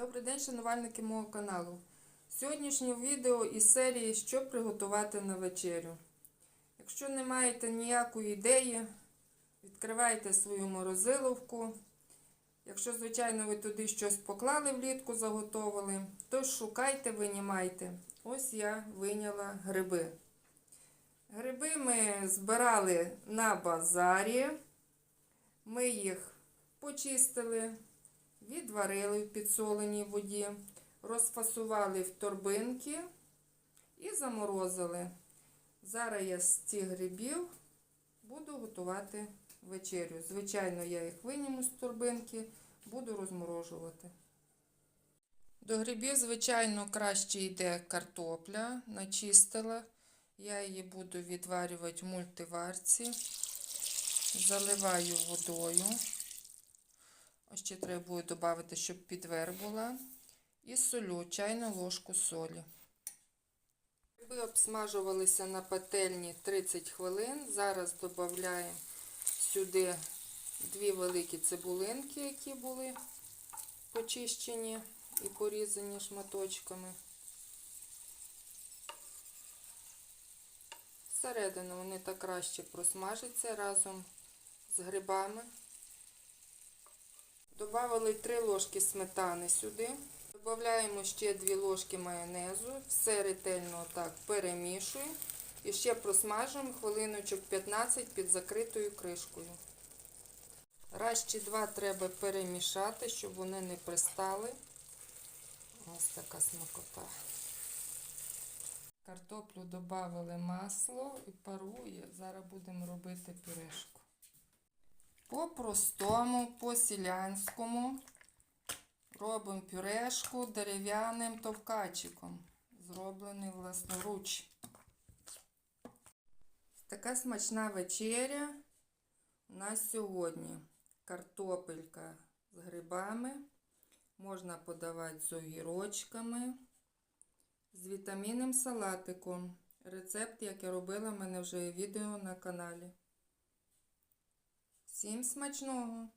Добрий день, шанувальники мого каналу. Сьогоднішнє відео із серії Що приготувати на вечерю. Якщо не маєте ніякої ідеї, відкривайте свою морозиловку. Якщо, звичайно, ви туди щось поклали влітку, заготовили, то шукайте, винімайте. Ось я виняла гриби. Гриби ми збирали на базарі. Ми їх почистили, відварили в підсоленій воді, розфасували в торбинки і заморозили. Зараз я з цих грибів буду готувати вечерю. Звичайно, я їх виніму з торбинки, буду розморожувати. До грибів, звичайно, краще йде картопля, начистила. Я її буду відварювати в мультиварці. Заливаю водою. Ось ще треба буде додати, щоб підвер була. І солю, чайну ложку солі. Гриби обсмажувалися на пательні 30 хвилин. Зараз додаємо сюди дві великі цибулинки, які були почищені і порізані шматочками. Всередину вони так краще просмажаться разом з грибами. Добавили 3 ложки сметани сюди. Додаємо ще 2 ложки майонезу. Все ретельно так перемішуємо. І ще просмажуємо хвилиночок 15 під закритою кришкою. Раз чи два треба перемішати, щоб вони не пристали. Ось така смакота. Картоплю додали масло і парує. Зараз будемо робити пюрешку. По-простому, по-селянському робимо пюрешку дерев'яним товкачиком, зроблений власноруч. Така смачна вечеря у нас сьогодні. Картопелька з грибами. Можна подавати з огірочками, з вітамінним салатиком. Рецепт, як я робила, в мене вже є відео на каналі. Всім смачного!